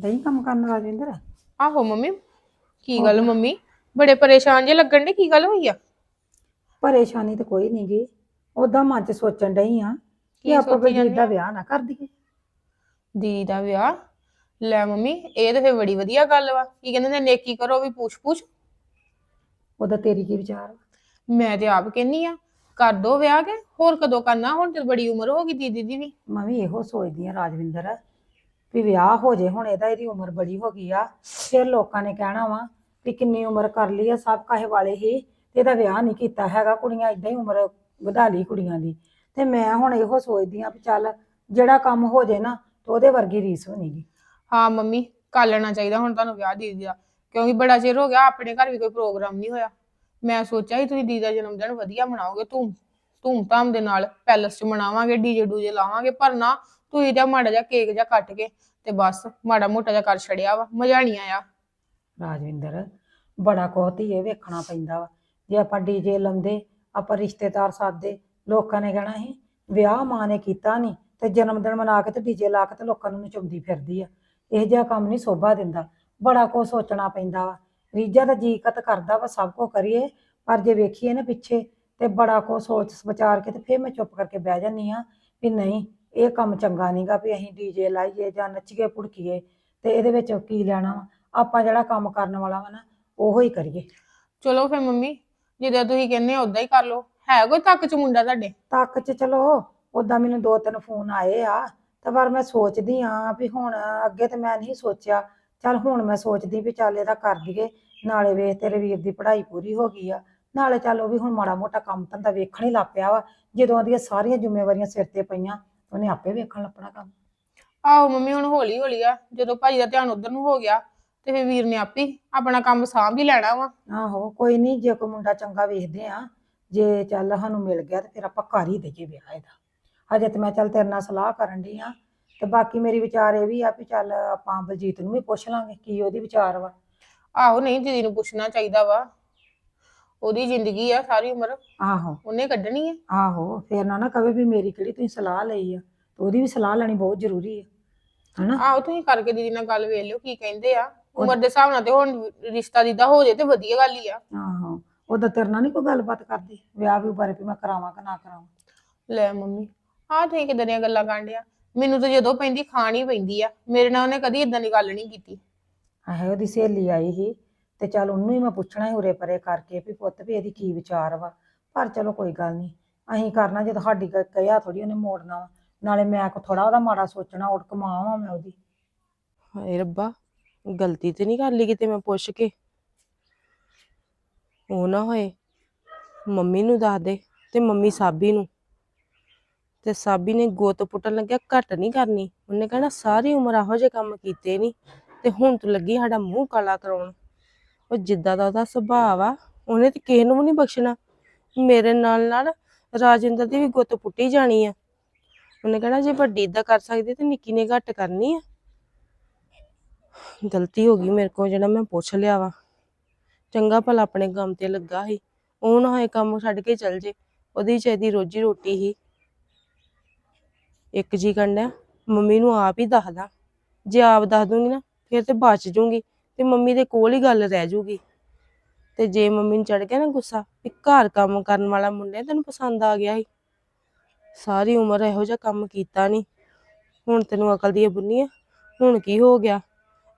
ਦਹੀਂ ਕੰਮ ਕਰਨ ਰਾਜਵਿੰਦਰ ਆਹੋ ਮੰਮੀ ਕੀ ਗੱਲ ਮੰਮੀ? ਬੜੇ ਪਰੇਸ਼ਾਨ ਜੇ ਲੱਗਣ ਦੇ ਕੀ ਗੱਲ ਹੋਈ ਆ? ਪਰੇਸ਼ਾਨੀ ਤੇ ਕੋਈ ਨਹੀਂ ਗੀ। ਉਦਾਂ ਮਨ ਚ ਸੋਚਣ ਡਈ ਆ ਕੀ ਆਪਾਂ ਸੋਚੀ ਬਲਜੀਤ ਜਾਂਦੇ ਦਾ ਆ? ਵਿਆਹ ਨਾ ਕਰ ਦਈਏ। ਦੀਦੀ ਦਾ ਵਿਆਹ? ਲੈ ਮੰਮੀ ਇਹ ਤੇ ਫੇ ਬੜੀ ਵਧੀਆ ਗੱਲ ਵਾ। ਕੀ ਕਹਿੰਦੇ ਨੇ ਨੇਕੀ ਕਰੋ ਵੀ ਪੁੱਛ ਪੁੱਛ। ਉਹਦਾ ਤੇਰੀ ਕੀ ਵਿਚਾਰ ਵਾ? ਮੈਂ ਤੇ ਆਪ ਕਹਿੰਨੀ ਆ ਕਰ ਦੋ ਵਿਆਹ ਕੇ ਹੋਰ ਕਦੋਂ ਕਰਨਾ? ਹੁਣ ਤੇ ਬੜੀ ਉਮਰ ਹੋ ਗਈ ਦੀਦੀ ਦੀ ਵੀ। ਮੈਂ ਵੀ ਇਹੋ ਸੋਚਦੀ ਆ ਰਾਜਵਿੰਦਰ। ਵੀ ਵਿਆਹ ਹੋ ਜੇ, ਹੁਣ ਇਹਦਾ ਇਹਦੀ ਉਮਰ ਬੜੀ ਹੋ ਗਈ ਆ, ਫਿਰ ਲੋਕਾਂ ਨੇ ਕਹਿਣਾ ਵਾ ਵੀ ਕਿੰਨੀ ਉਮਰ ਕਰ ਲਈ ਆ ਸਭ ਕਾਹੇ ਵਾਲੇ ਹੀ, ਤੇ ਇਹਦਾ ਵਿਆਹ ਨਹੀਂ ਕੀਤਾ ਹੈਗਾ, ਕੁੜੀਆਂ ਇਦਾਂ ਹੀ ਉਮਰ ਵਧਾ ਲਈ ਕੁੜੀਆਂ ਦੀ। ਤੇ ਮੈਂ ਹੁਣ ਇਹੋ ਸੋਚਦੀ ਆ ਵੀ ਚੱਲ ਜਿਹੜਾ ਕੰਮ ਹੋ ਜੇ ਨਾ, ਤੇ ਉਹਦੇ ਵਰਗੀ ਰੀਸ ਹੋਣੀਗੀ ਹਾਂ ਮੰਮੀ, ਕਰ ਲੈਣਾ ਚਾਹੀਦਾ, ਹੁਣ ਤੁਹਾਨੂੰ ਵਿਆਹ ਦੀਦੀ ਦਾ ਕਿਉਂਕਿ ਬੜਾ ਚਿਰ ਹੋ ਗਿਆ, ਆਪਣੇ ਘਰ ਵੀ ਕੋਈ ਪ੍ਰੋਗਰਾਮ ਨਹੀਂ ਹੋਇਆ। ਮੈਂ ਸੋਚਿਆ ਸੀ ਤੁਸੀਂ ਦੀਦੀ ਦਾ ਜਨਮ ਦਿਨ ਵਧੀਆ ਮਨਾਓਗੇ, ਧੂਮ ਧੂਮ ਧਾਮ ਦੇ ਨਾਲ ਪੈਲਸ 'ਚ ਮਨਾਵਾਂਗੇ ਡੀਜੇ ਡੂਜੇ ਲਾਵਾਂਗੇ, ਪਰ ਨਾ ਤੂੰ ਤਾਂ ਮਾੜਾ ਜਿਹਾ ਕੇਕ ਜਿਹਾ ਕੱਟ ਕੇ ਤੇ ਬਸ ਮਾੜਾ ਮੋਟਾ ਜਿਹਾ ਕਰ ਛੜਿਆ ਵਾ, ਮਜ਼ਾ ਨਹੀਂ ਆਇਆ। ਰਾਜਵਿੰਦਰ, ਬੜਾ ਕੋਹਤੀ ਇਹ ਵੇਖਣਾ ਪੈਂਦਾ ਵਾ। ਜੇ ਆਪਾਂ ਡੀਜੇ ਲਾਉਂਦੇ, ਆਪਾਂ ਰਿਸ਼ਤੇਦਾਰ ਸਾਦੇ ਲੋਕਾਂ ਨੇ ਕਹਿਣਾ ਸੀ, ਵਿਆਹ ਮਾਂ ਨੇ ਕੀਤਾ ਨਹੀਂ ਤੇ ਜਨਮ ਦਿਨ ਮਨਾ ਕੇ ਤੇ ਡੀਜੇ ਲਾ ਕੇ ਤੇ ਲੋਕਾਂ ਨੂੰ ਨਚਾਉਂਦੀ ਫਿਰਦੀ ਆ। ਇਹ ਜਿਹਾ ਕੰਮ ਨਹੀਂ ਸੋਭਾ ਦਿੰਦਾ। ਬੜਾ ਕੁਝ ਸੋਚਣਾ ਪੈਂਦਾ ਵਾ। ਰੀਜਾ ਦਾ ਜੀ ਕਤ ਕਰਦਾ ਵਾ, ਸਭ ਕੁਝ ਕਰੀਏ, ਪਰ ਜੇ ਵੇਖੀਏ ਨਾ ਪਿੱਛੇ ਤੇ ਬੜਾ ਕੁਝ ਸੋਚ ਵਿਚਾਰ ਕੇ ਤੇ ਫੇਰ ਮੈਂ ਚੁੱਪ ਕਰਕੇ ਬਹਿ ਜਾਂਦੀ ਆ ਵੀ ਨਹੀਂ ਇਹ ਕੰਮ ਚੰਗਾ ਨਹੀਂਗਾ ਵੀ ਅਸੀਂ ਡੀਜੇ ਲਾਈਏ ਜਾਂ ਨੱਚੀਏ ਪੁੜਕੀਏ ਤੇ ਇਹਦੇ ਵਿੱਚ ਕੀ ਲੈਣਾ ਵਾ? ਆਪਾਂ ਜਿਹੜਾ ਕੰਮ ਕਰਨ ਵਾਲਾ ਵਾ ਨਾ ਉਹੋ ਹੀ ਕਰੀਏ। ਚਲੋ ਫੇ ਮੰਮੀ ਜਿੱਦਾਂ ਤੁਸੀਂ ਕਹਿੰਦੇ ਹੋ ਉਦਾਂ ਹੀ ਕਰ ਲਓ। ਹੈ ਕੋਈ ਤੱਕ ਚ ਮੁੰਡਾ ਤੁਹਾਡੇ? ਤੱਕ ਚ ਚਲੋ ਉਦਾਂ ਮੈਨੂੰ ਦੋ ਤਿੰਨ ਫੋਨ ਆਏ ਆ ਤੇ ਪਰ ਮੈਂ ਸੋਚਦੀ ਆ ਵੀ ਹੁਣ ਅੱਗੇ ਤੇ ਮੈਂ ਨਹੀਂ ਸੋਚਿਆ। ਚੱਲ ਹੁਣ ਮੈਂ ਸੋਚਦੀ ਵੀ ਚੱਲ ਇਹਦਾ ਕਰ ਦਈਏ ਨਾਲੇ ਵੇਖ ਤੇਰੇ ਵੀਰ ਦੀ ਪੜ੍ਹਾਈ ਪੂਰੀ ਹੋ ਗਈ ਆ। ਨਾਲੇ ਚੱਲ ਉਹ ਵੀ ਹੁਣ ਮਾੜਾ ਮੋਟਾ ਕੰਮ ਧੰਦਾ ਵੇਖਣ ਹੀ ਲੱਗ ਪਿਆ ਵਾ ਜਦੋਂ ਉਹਦੀਆਂ ਸਾਰੀਆਂ ਜ਼ਿੰਮੇਵਾਰੀਆਂ ਸਿਰ ਤੇ ਪਈਆਂ ਉਹਨੇ ਆਪੇ ਵੇਖਣ ਲੱਪਣਾ ਕੰਮ। ਆਹੋ ਮੰਮੀ ਹੁਣ ਹੌਲੀ ਹੌਲੀ ਆ। ਜਦੋਂ ਭਾਜੀ ਦਾ ਧਿਆਨ ਉਧਰ ਨੂੰ ਹੋ ਗਿਆ ਤੇ ਫੇ ਵੀਰ ਨੇ ਆਪੇ ਹੀ ਆਪਣਾ ਕੰਮ ਸਾਂਭ ਹੀ ਲੈਣਾ ਵਾ। ਆਹੋ ਕੋਈ ਨਹੀਂ ਜੇ ਕੋਈ ਮੁੰਡਾ ਚੰਗਾ ਵੇਖਦੇ ਆ ਜੇ ਚੱਲ ਸਾਨੂੰ ਮਿਲ ਗਿਆ ਤੇ ਫਿਰ ਆਪਾਂ ਕਰ ਹੀ ਦਈਏ ਵਿਆਹ ਇਹਦਾ। ਹਜੇ ਤੇ ਮੈਂ ਚੱਲ ਤੇਰੇ ਨਾਲ ਸਲਾਹ ਕਰਨ ਦੀ ਆ। ਤੇ ਬਾਕੀ ਮੇਰੀ ਵਿਚਾਰ ਇਹ ਵੀ ਆ ਵੀ ਚੱਲ ਆਪਾਂ ਬਲਜੀਤ ਨੂੰ ਵੀ ਪੁੱਛ ਲਾਂਗੇ ਕੀ ਉਹਦੀ ਵਿਚਾਰ ਵਾ। ਆਹੋ ਨਹੀਂ ਦੀਦੀ ਨੂੰ ਪੁੱਛਣਾ ਚਾਹੀਦਾ ਵਾ। ਉਹਦੀ ਜ਼ਿੰਦਗੀ ਆ ਸਾਰੀ ਉਮਰ। ਆਹੋ। ਉਹਨੇ ਕੱਢਣੀ ਹੈ ਆਹੋ ਫਿਰ ਨਾ ਨਾ ਕਵੇ ਵੀ ਮੇਰੀ ਕਿਹੜੀ ਤੁਸੀਂ ਸਲਾਹ ਲਈ ਆ। ਤੇ ਉਹਦੀ ਵੀ ਸਲਾਹ ਲੈਣੀ ਬਹੁਤ ਜ਼ਰੂਰੀ ਆ। ਹਨਾ? ਆਹੋ ਤੁਸੀਂ ਕਰਕੇ ਦੀਦੀ ਨਾਲ ਗੱਲ ਵੇਖ ਲਿਓ ਕੀ ਕਹਿੰਦੇ ਆ। ਉਮਰ ਦੇ ਹਿਸਾਬ ਨਾਲ ਤੇ ਹੁਣ ਰਿਸ਼ਤਾ ਦੀਦਾ ਹੋ ਜੇ ਤੇ ਵਧੀਆ ਗੱਲ ਹੀ ਆ। ਆਹੋ ਉਹਦਾ ਤੇਰੇ ਨਾਲ ਨਹੀਂ ਕੋਈ ਗੱਲਬਾਤ ਕਰਦੀ? ਵਿਆਹ ਵੀ ਬਾਰੇ ਵੀ ਮੈਂ ਕਰਾਵਾਂ ਕਿ ਨਾ ਕਰਾਵਾਂ? ਲੈ ਮੰਮੀ ਆਹ ਤੁਸੀਂ ਕਿਦਾਂ ਦੀਆਂ ਗੱਲਾਂ ਕਾਂਡਿਆ ਮੈਨੂੰ ਤਾਂ ਜਦੋਂ ਪੈਂਦੀ ਖਾਣ ਪੈਂਦੀ ਆ। ਮੇਰੇ ਨਾਲ ਉਹਨੇ ਕਦੀ ਇਦਾਂ ਦੀ ਗੱਲ ਨਹੀਂ ਕੀਤੀ। ਆਹੇ ਉਹਦੀ ਸਹੇਲੀ ਆਈ ਸੀ। ਤੇ ਚੱਲ ਉਹਨੂੰ ਹੀ ਮੈਂ ਪੁੱਛਣਾ ਸੀ ਉਰੇ ਪਰੇ ਕਰਕੇ ਵੀ ਪੁੱਤ ਵੀ ਇਹਦੀ ਕੀ ਵਿਚਾਰ ਵਾ। ਪਰ ਚਲੋ ਕੋਈ ਗੱਲ ਨਹੀਂ, ਅਸੀਂ ਕਰਨਾ ਜਦੋਂ ਸਾਡੀ ਕ- ਕਹਿਆ ਥੋੜੀ ਉਹਨੇ ਮੋੜਨਾ ਵਾ। ਨਾਲੇ ਮੈਂ ਕੋ ਥੋੜਾ ਉਹਦਾ ਮਾੜਾ ਸੋਚਣਾ, ਉੜ ਕਮਾਵਾਂ ਮੈਂ ਉਹਦੀ। ਹਾਏ ਰੱਬਾ, ਗਲਤੀ ਤੇ ਨਹੀਂ ਕਰ ਲਈ ਕਿਤੇ ਮੈਂ ਪੁੱਛ ਕੇ? ਉਹ ਨਾ ਹੋਏ, ਮੰਮੀ ਨੂੰ ਦੱਸ ਦੇ ਤੇ ਮੰਮੀ ਸਾਬੀ ਨੂੰ। ਤੇ ਸਾਬੀ ਨੇ ਗੋਤ ਪੁੱਟਣ ਲੱਗਿਆ, ਘੱਟ ਨਹੀਂ ਕਰਨੀ। ਉਹਨੇ ਕਹਿਣਾ, ਸਾਰੀ ਉਮਰ ਇਹੋ ਜਿਹੇ ਕੰਮ ਕੀਤੇ ਨਹੀਂ ਤੇ ਹੁਣ ਤੂੰ ਲੱਗੀ ਸਾਡਾ ਮੂੰਹ ਕਾਲਾ ਕਰਾਉਣ। ਉਹ ਜਿੱਦਾਂ ਦਾ ਉਹਦਾ ਸੁਭਾਅ ਆ ਉਹਨੇ ਤੇ ਕਿਸੇ ਨੂੰ ਵੀ ਨਹੀਂ ਬਖਸ਼ਣਾ। ਮੇਰੇ ਨਾਲ ਨਾਲ ਰਾਜਿੰਦਰ ਦੀ ਵੀ ਗੁੱਤ ਪੁੱਟੀ ਜਾਣੀ ਆ। ਉਹਨੇ ਕਹਿਣਾ, ਜੇ ਵੱਡੀ ਇਦਾਂ ਕਰ ਸਕਦੀ ਤੇ ਨਿੱਕੀ ਨੇ ਘੱਟ ਕਰਨੀ ਆ। ਗਲਤੀ ਹੋ ਗਈ ਮੇਰੇ ਕੋਲ ਜਿਹੜਾ ਮੈਂ ਪੁੱਛ ਲਿਆ ਵਾ। ਚੰਗਾ ਭਲਾ ਆਪਣੇ ਕੰਮ ਤੇ ਲੱਗਾ ਸੀ। ਉਹ ਨਾ ਹੋਏ ਕੰਮ ਛੱਡ ਕੇ ਚੱਲ ਜੇ। ਉਹਦੀ ਚਾਹੀਦੀ ਰੋਜੀ ਰੋਟੀ ਹੀ ਇੱਕ ਜੀ ਕਰਨਾ ਮੰਮੀ ਨੂੰ ਆਪ ਹੀ ਦੱਸਦਾ ਜੇ ਆਪ ਦੱਸ ਦੂੰਗੀ ਨਾ, ਫਿਰ ਤੇ ਬਚ ਜੂੰਗੀ। ਤੇ ਮੰਮੀ ਦੇ ਕੋਲ ਹੀ ਗੱਲ ਰਹਿ ਜੂਗੀ। ਤੇ ਜੇ ਮੰਮੀ ਨੂੰ ਚੜ ਗਿਆ ਨਾ ਗੁੱਸਾ, ਵੀ ਘਰ ਕੰਮ ਕਰਨ ਵਾਲਾ ਮੁੰਡਾ ਤੈਨੂੰ ਪਸੰਦ ਆ ਗਿਆ ਸੀ। ਸਾਰੀ ਉਮਰ ਇਹੋ ਜਿਹਾ ਕੰਮ ਕੀਤਾ ਨਹੀਂ ਹੁਣ ਤੈਨੂੰ ਅਕਲ ਦੀ ਬੁੰਨੀ ਆ ਹੁਣ ਕੀ ਹੋ ਗਿਆ?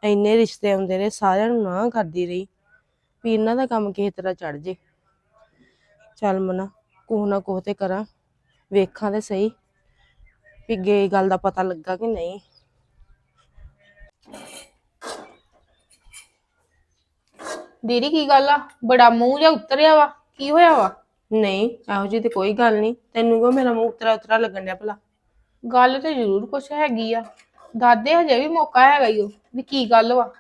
ਇੰਨੇ ਰਿਸ਼ਤੇ ਆਉਂਦੇ ਰਹੇ ਸਾਰਿਆਂ ਨੂੰ ਨਾ ਕਰਦੀ ਰਹੀ, ਵੀ ਇਹਨਾਂ ਦਾ ਕੰਮ ਕਿਸੇ ਤਰ੍ਹਾਂ ਚੜ ਜੇ। ਚੱਲ ਮਨਾ ਕੋਹ ਨਾ ਕੋਹ ਤੇ ਕਰਾਂ, ਵੇਖਾਂ ਤੇ ਸਹੀ, ਵੀ ਗੇ ਗੱਲ ਦਾ ਪਤਾ ਲੱਗਾ ਕਿ ਨਹੀਂ। ਦੀਦੀ ਕੀ ਗੱਲ ਆ? ਬੜਾ ਮੂੰਹ ਜਿਹਾ ਉਤਰਿਆ ਵਾ। ਕੀ ਹੋਇਆ ਵਾ? ਨਹੀਂ ਇਹੋ ਜਿਹੀ ਤੇ ਕੋਈ ਗੱਲ ਨਹੀਂ। ਤੈਨੂੰ ਕੋ ਮੇਰਾ ਮੂੰਹ ਉਤਰਾ ਉਤਰਾ ਲੱਗਣ ਡਿਆ ਭਲਾ? ਗੱਲ ਤੇ ਜ਼ਰੂਰ ਕੁਛ ਹੈਗੀ ਆ। ਦਾਦੇ ਹਜੇ ਵੀ ਮੌਕਾ ਹੈਗਾ ਈ ਓ ਵੀ ਕੀ ਗੱਲ ਵਾ।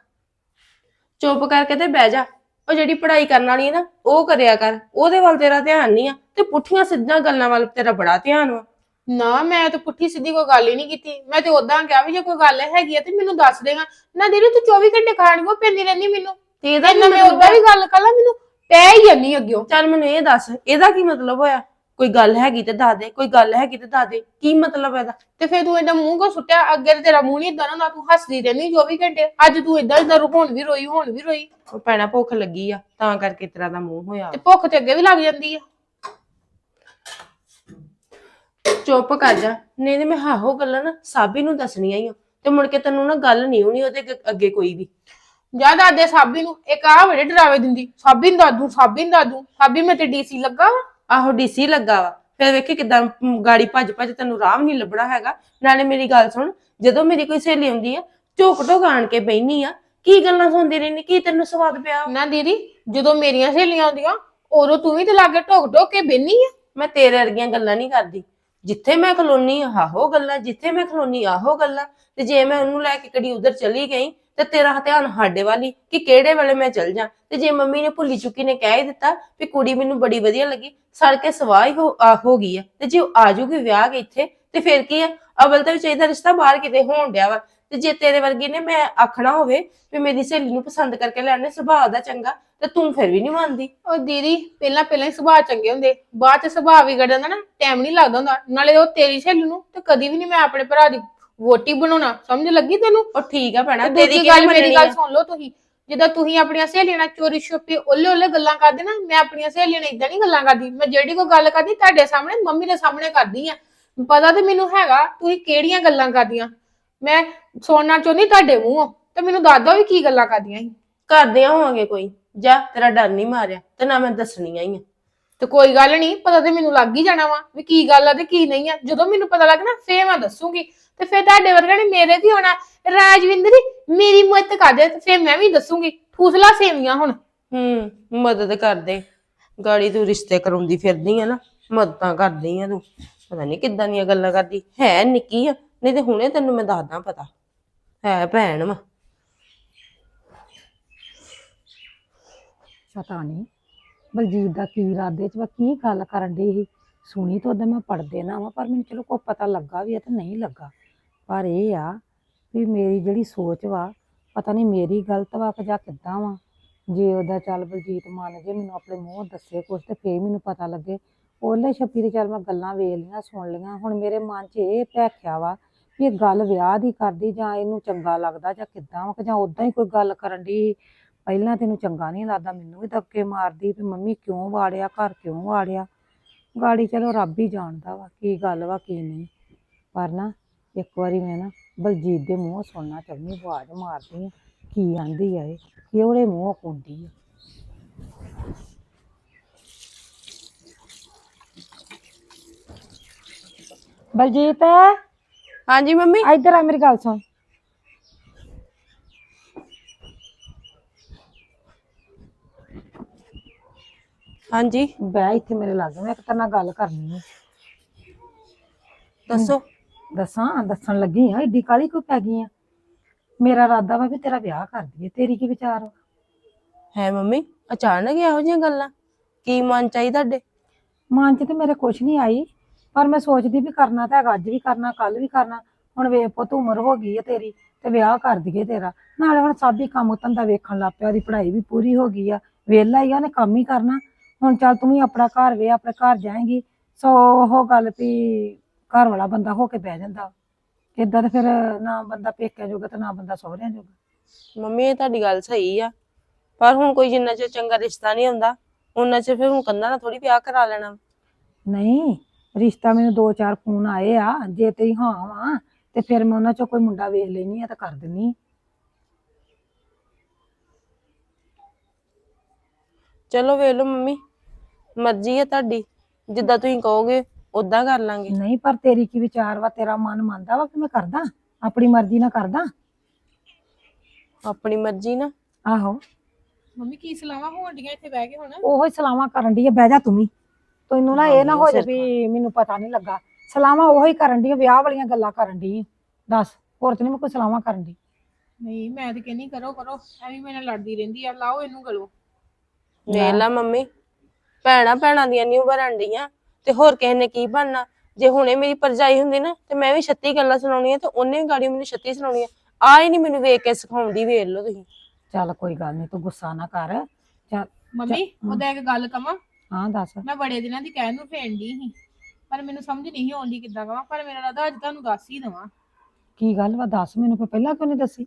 ਚੁੱਪ ਕਰਕੇ ਤੇ ਬਹਿ ਜਾ। ਉਹ ਜਿਹੜੀ ਪੜ੍ਹਾਈ ਕਰਨ ਵਾਲੀ ਹੈ ਨਾ ਉਹ ਕਰਿਆ ਕਰ। ਉਹਦੇ ਵੱਲ ਤੇਰਾ ਧਿਆਨ ਨਹੀਂ ਆ। ਤੇ ਪੁੱਠੀਆਂ ਸਿੱਧੀਆਂ ਗੱਲਾਂ ਵੱਲ ਤੇਰਾ ਬੜਾ ਧਿਆਨ ਵਾ। ਨਾ ਮੈਂ ਤਾਂ ਪੁੱਠੀ ਸਿੱਧੀ ਕੋਈ ਗੱਲ ਹੀ ਨਹੀਂ ਕੀਤੀ। ਮੈਂ ਤੇ ਉਦਾਂ ਕਿਹਾ ਵੀ ਜੇ ਕੋਈ ਗੱਲ ਹੈਗੀ ਆ ਤੇ ਮੈਨੂੰ ਦੱਸ ਦੇਗਾ ਨਾ ਦੀਦੀ ਤੂੰ 24 ਘੰਟੇ ਖਾਣ ਕੋ ਪੈਂਦੀ ਰਹਿੰਦੀ ਮੈਨੂੰ? ਤੇ ਇਹਦਾ ਇਹਨਾਂ ਮੈਂ ਉਦਾਂ ਵੀ ਗੱਲ ਕਰ ਲਾ ਮੈਨੂੰ ਪੈ ਹੀ ਜਾਨੀ ਅੱਗਿਓ। ਚੱਲ ਮੈਨੂੰ ਇਹ ਦੱਸ ਇਹਦਾ ਕੀ ਮਤਲਬ ਹੋਇਆ? ਕੋਈ ਗੱਲ ਹੈਗੀ ਤੇ ਦੱਸ ਦੇ ਕੋਈ ਗੱਲ ਹੈਗੀ ਤੇ ਦੱਸ ਦੇ ਕੀ ਮਤਲਬ ਇਹਦਾ? ਤੇ ਫਿਰ ਤੂੰ ਏਦਾਂ ਮੂੰਹ ਕੋ ਸੁੱਟਿਆ? ਅੱਗੇ ਤੇ ਤੇਰਾ ਮੂੰਹ ਨਹੀਂ ਇਦਾਂ ਨਾ ਤੂੰ ਹੱਸਦੀ ਰਹਿੰਦੀ 24 ਘੰਟੇ। ਅੱਜ ਤੂੰ ਇਦਾਂ ਇਦਾਂ ਹੁਣ ਵੀ ਰੋਈ ਹੁਣ ਵੀ ਰੋਈ। ਉਹ ਪੈਣਾ ਭੁੱਖ ਲੱਗੀ ਆ ਤਾਂ ਕਰਕੇ ਤੇਰਾ ਦਾ ਮੂੰਹ ਹੋਇਆ। ਤੇ ਭੁੱਖ ਤੇ ਅੱਗੇ ਵੀ ਲੱਗ ਜਾਂਦੀ ਆ। ਚੁੱਪ ਕਰ ਜਾ ਨਹੀਂ ਤੇ ਮੈਂ ਹਾਹੋ ਗੱਲਾਂ ਨਾ ਸਾਬੀ ਨੂੰ ਦੱਸਣੀਆਂ ਹੀ ਆ। ਤੇ ਮੁੜ ਕੇ ਤੈਨੂੰ ਨਾ ਗੱਲ ਨਹੀਂ ਹੋਣੀ ਉਹਦੇ ਅੱਗੇ- ਅੱਗੇ ਕੋਈ ਵੀ। ਜਾ ਦਾਦੇ ਸਾਬੀ ਨੂੰ ਇੱਕ ਆ ਬੜੇ ਡਰਾਵੇ ਦਿੰਦੀ ਸਾਬੀ ਨੂੰ ਦਾਦੂ ਸਾਬੀ ਨੂੰ ਦਾਦੂ ਸਾਬੀ ਮੈਂ ਤੇ ਡੀਸੀ ਲੱਗਾ ਵਾ? ਆਹੋ ਡੀਸੀ ਲੱਗਾ ਵਾ। ਫਿਰ ਵੇਖੀ ਕਿਦਾਂ ਗਾੜੀ ਭੱਜ ਭੱਜ ਤੈਨੂੰ ਰਾਹ ਵੀ ਨਹੀਂ ਲੱਭਣਾ ਹੈਗਾ। ਨਾਲੇ ਮੇਰੀ ਗੱਲ ਸੁਣ ਜਦੋਂ ਮੇਰੀ ਕੋਈ ਸਹੇਲੀ ਆਉਂਦੀ ਆ ਝੋਕ ਢੋਕ ਆਣ ਕੇ ਬੈਣੀ ਆ ਕੀ ਗੱਲਾਂ ਸੁਣਦੀ ਰਹਿੰਦੀ ਕੀ ਤੈਨੂੰ ਸਵਾਦ ਪਿਆ ਨਾ ਦੀਦੀ ਜਦੋਂ ਮੇਰੀਆਂ ਸਹੇਲੀਆਂ ਆਉਂਦੀਆਂ ਉਦੋਂ ਤੂੰ ਵੀ ਤੇ ਲਾਗੇ ਢੋਕ ਢੋਕ ਕੇ ਬੈਨੀ ਆ। ਮੈਂ ਤੇਰੇ ਵਰਗੀਆਂ ਗੱਲਾਂ ਨਹੀਂ ਕਰਦੀ। ਜਿੱਥੇ ਮੈਂ ਖਲੋਨੀ ਆਹੋ ਗੱਲਾਂ ਜਿੱਥੇ ਮੈਂ ਖਲੋਨੀ ਆਹੋ ਗੱਲਾਂ ਤੇ ਜੇ ਮੈਂ ਉਹਨੂੰ ਲੈ ਕੇ ਕਦੀ ਉਧਰ ਚਲੀ ਗਈ, ਤੇ ਤੇਰਾ ਧਿਆਨ ਸਾਡੇ ਵਾਲੀ ਕਿ ਕਿਹੜੇ ਵੇਲੇ ਮੈਂ ਚਲ ਜਾ। ਤੇ ਜੇ ਮੰਮੀ ਨੇ ਭੁੱਲੀ ਚੁੱਕੀ ਨੇ ਕਹਿ ਹੀ ਦਿੱਤਾ ਵੀ ਕੁੜੀ ਮੈਨੂੰ ਬੜੀ ਵਧੀਆ ਲੱਗੀ, ਸੜ ਕੇ ਸਵਾਹ ਹੀ ਹੋ, ਆ, ਹੋ ਗਈ ਆ। ਤੇ ਜੇ ਉਹ ਆ ਜਾਊਗੀ ਵਿਆਹ ਕੇ ਇੱਥੇ, ਤੇ ਫਿਰ ਕੀ ਆ? ਅਵਲ ਤਾਂ ਵੀ ਚਾਹੀਦਾ ਰਿਸ਼ਤਾ ਬਾਹਰ ਕਿਤੇ ਹੋਣ ਡਿਆ ਵਾ। ਤੇ ਜੇ ਤੇਰੇ ਵਰਗੀ ਨੇ ਮੈਂ ਆਖਣਾ ਹੋਵੇ ਵੀ ਮੇਰੀ ਸਹੇਲੀ ਨੂੰ ਪਸੰਦ ਕਰਕੇ ਲੈਣੇ ਸੁਭਾਅ ਦਾ ਚੰਗਾ ਤੇ ਤੂੰ ਫਿਰ ਵੀ ਨਹੀਂ ਮੰਨਦੀ। ਉਹ ਦੀਦੀ ਪਹਿਲਾਂ ਪਹਿਲਾਂ ਹੀ ਸੁਭਾਅ ਚੰਗੇ ਹੁੰਦੇ ਬਾਅਦ ਚ ਸੁਭਾਅ ਵਿਗੜ ਜਾਂਦਾ ਨਾ ਟਾਈਮ ਨਹੀਂ ਲੱਗਦਾ ਹੁੰਦਾ। ਨਾਲੇ ਉਹ ਤੇਰੀ ਸਹੇਲੀ ਨੂੰ ਤੇ ਕਦੀ ਵੀ ਨਹੀਂ ਮੈਂ ਆਪਣੇ ਭਰਾ ਦੀ ਵੋਟੀ ਬਣਾਉਣਾ ਸਮਝ ਲੱਗੀ ਤੈਨੂੰ? ਉਹ ਠੀਕ ਆ ਭੈਣਾ ਤੇਰੀ ਗੱਲ ਮੇਰੀ ਗੱਲ? ਸੁਣ ਲਓ ਤੁਸੀਂ ਜਦੋਂ ਤੁਸੀਂ ਆਪਣੀਆਂ ਸਹੇਲੀਆਂ ਨਾਲ ਚੋਰੀ ਛੁਪੀ ਓਲੇ ਓਲੇ ਗੱਲਾਂ ਕਰਦੇ ਨਾ ਮੈਂ ਆਪਣੀਆਂ ਸਹੇਲੀਆਂ ਨਾਲ ਇਦਾਂ ਨਹੀਂ ਗੱਲਾਂ ਕਰਦੀ ਮੈਂ ਜਿਹੜੀ ਕੋਈ ਗੱਲ ਕਰਦੀ ਤੁਹਾਡੇ ਸਾਹਮਣੇ ਮੰਮੀ ਦੇ ਸਾਹਮਣੇ ਕਰਦੀ ਆ। ਪਤਾ ਤੇ ਮੈਨੂੰ ਹੈਗਾ ਤੁਸੀਂ ਕਿਹੜੀਆਂ ਗੱਲਾਂ ਕਰਦੀਆਂ? ਮੈਂ ਸੁਣਨਾ ਚਾਹੁੰਦੀ ਤੁਹਾਡੇ ਮੂੰਹੋਂ ਤੇ ਮੈਨੂੰ ਦੱਸ ਦਿਓ ਵੀ ਕੀ ਗੱਲਾਂ ਕਰਦੀਆਂ ਸੀ। ਕਰਦੇ ਹੋਵਾਂਗੇ ਕੋਈ। ਜਾ ਤੇਰਾ ਡਰ ਨਹੀਂ ਮਾਰਿਆ ਤੇ ਨਾ ਮੈਂ ਦੱਸਣੀਆਂ ਹੀ ਆ। ਤੇ ਕੋਈ ਗੱਲ ਨਹੀਂ ਪਤਾ ਤੇ ਮੈਨੂੰ ਲੱਗ ਹੀ ਜਾਣਾ ਵਾ ਵੀ ਕੀ ਗੱਲ ਆ ਤੇ ਕੀ ਨਹੀਂ ਆ। ਜਦੋਂ ਮੈਨੂੰ ਪਤਾ ਲੱਗ ਨਾ ਫੇਰ ਮੈਂ ਦੱਸੂਗੀ। ਤੇ ਫੇਰ ਤੁਹਾਡੇ ਵਰਗਾ ਨੇ ਮੇਰੇ ਕੀ ਹੋਣਾ। ਰਾਜਵਿੰਦਰ ਮੇਰੀ ਮਦਦ ਕਰ ਦੇ ਤੇ ਫੇਰ ਮੈਂ ਵੀ ਦੱਸੂਗੀ। ਠੂਸਲਾ ਸੇਵੀਆਂ ਹੁਣ। ਹੂੰ ਮਦਦ ਕਰਦੇ ਗਾੜੀ ਤੂੰ ਰਿਸ਼ਤੇ ਕਰਾਉਂਦੀ ਫਿਰਦੀ ਆ ਨਾ ਮਦਦਾਂ ਕਰਦੀ ਆ ਤੂੰ। ਪਤਾ ਨਹੀਂ ਕਿੱਦਾਂ ਦੀਆਂ ਗੱਲਾਂ ਕਰਦੀ। ਹੈ ਨਿੱਕੀ ਆ। ਨਹੀਂ ਤੇ ਹੁਣੇ ਤੈਨੂੰ ਮੈਂ ਦੱਸਦਾ ਪਤਾ। ਹੈ ਭੈਣ ਵਾ। ਪਤਾ ਨਹੀਂ ਬਲਜੀਤ ਦਾ ਕੀ ਇਰਾਦੇ ਚ ਵਾ, ਕੀ ਗੱਲ ਕਰਨ ਦੀ ਸੀ? ਸੁਣੀ ਤਾਂ ਉਹਦੇ ਮੈਂ ਪੜਦੇ ਨਾ ਵਾ, ਪਰ ਮੈਨੂੰ ਚਲੋ ਕੋਈ ਪਤਾ ਲੱਗਾ ਵੀ ਆ ਤੇ ਨਹੀਂ ਲੱਗਾ। ਪਰ ਇਹ ਆ ਵੀ ਮੇਰੀ ਜਿਹੜੀ ਸੋਚ ਵਾ, ਪਤਾ ਨਹੀਂ ਮੇਰੀ ਗਲਤ ਵਾ ਕਿ ਜਾਂ ਕਿੱਦਾਂ ਵਾ। ਜੇ ਉਹਦਾ ਚੱਲ ਬਲਜੀਤ ਮੰਨ ਜੇ ਮੈਨੂੰ ਆਪਣੇ ਮੂੰਹ ਦੱਸੇ ਕੁਛ ਤੇ ਫੇਰ ਮੈਨੂੰ ਪਤਾ ਲੱਗੇ। ਉਹਲੇ ਛੱਪੀ ਦੇ ਚੱਲ ਮੈਂ ਗੱਲਾਂ ਵੇਖ ਲੀਆਂ ਸੁਣ ਲੀਆਂ ਹੁਣ ਮੇਰੇ ਮਨ 'ਚ ਇਹ ਭੈਖਿਆ ਵਾ ਵੀ ਇਹ ਗੱਲ ਵਿਆਹ ਦੀ ਕਰਦੀ ਜਾਂ ਇਹਨੂੰ ਚੰਗਾ ਲੱਗਦਾ ਜਾਂ ਕਿੱਦਾਂ ਵਾ ਕਿ ਜਾਂ ਉਦਾਂ ਹੀ ਕੋਈ ਗੱਲ ਕਰਨ ਦੀ ਪਹਿਲਾਂ ਤੈਨੂੰ ਚੰਗਾ ਨਹੀਂ ਲੱਗਦਾ, ਮੈਨੂੰ ਵੀ ਧੱਕੇ ਮਾਰਦੀ ਵੀ ਮੰਮੀ ਕਿਉਂ ਵਾੜਿਆ, ਘਰ ਕਿਉਂ ਵਾੜਿਆ। ਗਾੜੀ ਚਲੋ ਰੱਬ ਹੀ ਜਾਣਦਾ ਵਾ ਕੀ ਗੱਲ ਵਾ, ਕੀ ਨਹੀਂ। ਪਰ ਨਾ ਇੱਕ ਵਾਰੀ ਮੈਂ ਨਾ ਬਲਜੀਤ ਦੇ ਮੂੰਹੋਂ ਸੁਣਨਾ ਚਾਹੁੰਦੀ ਆਵਾਜ਼ ਮਾਰਦੀ ਆ ਕੀ ਆਂਦੀ ਆ ਇਹ ਕਿਹੜੇ ਮੂੰਹੋਂ ਕੁੰਦੀ ਆ। ਬਲਜੀਤ! ਹਾਂਜੀ ਮੰਮੀ? ਇੱਧਰ ਆ ਮੇਰੀ ਗੱਲ ਸੁਣ। ਹਾਂਜੀ। ਬਹਿ ਇੱਥੇ ਮੇਰੇ ਲਾਗੇ ਮੈਂ ਇੱਕ ਤੇਰੇ ਨਾਲ ਗੱਲ ਕਰਨੀ ਆ। ਦੱਸੋ। ਦੱਸਾਂ ਦੱਸਣ ਲੱਗੀ ਆ ਏਡੀ ਕਾਲੀ ਕੋ ਪੈ ਗਈ ਆ? ਮੇਰਾ ਇਰਾਦਾ ਵਾ ਵੀ ਤੇਰਾ ਵਿਆਹ ਕਰ ਦਈਏ ਤੇਰੀ ਕੀ ਵਿਚਾਰ ਵਾ? ਹੈ ਮੰਮੀ ਅਚਾਨਕ ਇਹੋ ਜਿਹੀਆਂ ਗੱਲਾਂ? ਕੀ ਮਨ ਚਾਹੀਦਾ ਤੁਹਾਡੇ? ਮਨ 'ਚ ਤੇ ਮੇਰੇ ਕੁਛ ਨਹੀਂ ਆਈ। ਪਰ ਮੈਂ ਸੋਚਦੀ ਵੀ ਕਰਨਾ ਤਾਂ ਹੈਗਾ ਅੱਜ ਵੀ ਕਰਨਾ ਕੱਲ ਵੀ ਕਰਨਾ। ਹੁਣ ਵੇਖ ਪੁੱਤ ਉਮਰ ਹੋ ਗਈ ਹੈ ਤੇਰੀ ਤੇ ਵਿਆਹ ਕਰ ਦਈਏ ਤੇਰਾ। ਨਾਲੇ ਹੁਣ ਸਭ ਹੀ ਕੰਮ ਧੰਦਾ ਵੇਖਣ ਲੱਗ ਪਿਆ ਉਹਦੀ ਪੜ੍ਹਾਈ ਵੀ ਪੂਰੀ ਹੋ ਗਈ ਆ। ਵਿਹਲਾ ਹੀ ਆ ਉਹਨੇ ਕੰਮ ਹੀ ਕਰਨਾ। ਹੁਣ ਚੱਲ ਤੂੰ ਵੀ ਆਪਣਾ ਘਰ ਵੇ ਆਪਣੇ ਘਰ ਜਾਏਂਗੀ। ਸੋ ਉਹ ਗੱਲ ਵੀ ਘਰ ਵਾਲਾ ਬੰਦਾ ਹੋ ਕੇ ਬਹਿ ਜਾਂਦਾ। ਇਦਾਂ ਤੇ ਫਿਰ ਨਾ ਬੰਦਾ ਪੇਕਿਆਂ ਜੋਗਾ ਤੇ ਨਾ ਬੰਦਾ ਸਹੁਰਿਆਂ ਜੋਗਾ। ਮੰਮੀ ਇਹ ਤੁਹਾਡੀ ਗੱਲ ਸਹੀ ਆ। ਪਰ ਹੁਣ ਕੋਈ ਜਿੰਨਾ ਚਿਰ ਚੰਗਾ ਰਿਸ਼ਤਾ ਨਹੀਂ ਆਉਂਦਾ ਉਹਨਾਂ ਚਿਰ ਫਿਰ ਹੁਣ ਕੰਨਾਂ ਨਾਲ ਥੋੜੀ ਵਿਆਹ ਕਰਾ ਲੈਣਾ। ਨਹੀਂ ਰਿਸ਼ਤਾ ਮੈਨੂੰ ਦੋ ਚਾਰ ਫੋਨ ਆਏ ਆ ਜੇ ਤੇਰੀ ਹਾਂ ਵਾ ਤੇ ਫਿਰ ਮੈਂ ਉਹਨਾਂ ਚੋਂ ਕੋਈ ਮੁੰਡਾ ਵੇਖ ਲੈਣੀ ਆ ਤਾਂ ਕਰ ਦਿੰਨੀ। ਚਲੋ ਵੇਖ ਲਓ ਮੰਮੀ ਮਰਜ਼ੀ ਹੈ ਤੁਹਾਡੀ ਜਿੱਦਾਂ ਤੁਸੀਂ ਕਹੋਗੇ ਉਦਾਂ ਕਰ ਲਾਂਗੇ। ਨਹੀਂ ਪਰ ਤੇਰੀ ਕੀ ਵਿਚਾਰ ਵਾ ਤੇਰਾ ਮਨ ਮੰਨਦਾ ਵਾ ਕਿ ਮੈਂ ਕਰਦਾ ਆਪਣੀ ਮਰਜ਼ੀ ਨਾਲ ਕਰਦਾ? ਆਪਣੀ ਮਰਜ਼ੀ ਨਾ। ਆਹੋ। ਮੰਮੀ ਕੀ ਸਲਾਹਾਂ ਹੋਣ ਡੀਆਂ ਇੱਥੇ ਬਹਿ ਕੇ ਹੁਣ? ਉਹੋ ਹੀ ਸਲਾਮਾਂ ਕਰਨ ਦੀ ਆ ਬਹਿ ਜਾ ਤੂੰ ਵੀ। ਤੈਨੂੰ ਨਾ ਇਹ ਨਾ ਹੋ ਜਾ ਵੀ ਮੈਨੂੰ ਪਤਾ ਨਹੀਂ ਲੱਗਾ। ਸਲਾਮਾਂ ਉਹੋ ਹੀ ਕਰਨ ਦੀ ਵਿਆਹ ਵਾਲੀਆਂ ਗੱਲਾਂ ਕਰਨ ਦੀ ਦੱਸ ਹੋਰ ਤੇ ਨਹੀਂ ਮੈਂ ਕੋਈ ਸਲਾਮਾਂ ਕਰਨ ਦੀ ਨਹੀਂ ਮੈਂ ਤੇ ਕਹਿੰਨੀ ਕਰੋ ਕਰੋ। ਐਵੇਂ ਮੇਰੇ ਨਾਲ ਲੜਦੀ ਰਹਿੰਦੀ ਆ ਲਾਓ ਇਹਨੂੰ ਗਲੋ। ਵੇਖ ਲਾ ਮੰਮੀ ਭੈਣਾ ਭੈਣਾਂ ਦੀਆਂ ਨਹੀਂ ਉਭਰਨ ਡੀਆਂ ਤੇ ਹੋਰ ਕਿਸੇ ਨੇ ਕੀ ਬਣਨਾ? ਜੇ ਹੁਣੇ ਮੇਰੀ ਪਰਜਾਈ ਹੁੰਦੀ ਨਾ ਤੇ ਮੈਂ ਵੀ 36 ਗੱਲਾਂ ਸੁਣਾਉਣੀਆਂ ਤੇ ਉਹਨੇ ਵੀ ਗਾੜੀ ਮੈਨੂੰ 36 ਸੁਣਾਉਣੀਆਂ। ਆ ਹੀ ਨਹੀਂ ਮੈਨੂੰ ਵੇਖ ਕੇ ਸਿਖਾਉਂਦੀ ਵੇਖ ਲਓ ਤੁਸੀਂ। ਚੱਲ ਕੋਈ ਗੱਲ ਨਹੀਂ ਤੂੰ ਗੁੱਸਾ ਨਾ ਕਰ। ਚੱਲ ਮੰਮੀ ਉਹਦਾ ਇੱਕ ਗੱਲ ਕਵਾਂ? ਹਾਂ ਦੱਸ। ਮੈਂ ਬੜੇ ਦਿਨਾਂ ਦੀ ਕਹਿਣ ਨੂੰ ਫੇਣ ਦੀ ਸੀ ਪਰ ਮੈਨੂੰ ਸਮਝ ਨਹੀਂ ਆਉਂਦੀ ਕਿੱਦਾਂ ਕਵਾਂ ਪਰ ਮੇਰਾ ਰਾਦਾ ਅੱਜ ਤੁਹਾਨੂੰ ਦੱਸ ਹੀ ਦਵਾਂ। ਕੀ ਗੱਲ ਵਾ ਦੱਸ ਮੈਨੂੰ ਫਿਰ ਪਹਿਲਾਂ ਕਿਉਂ ਨਹੀਂ ਦੱਸੀ?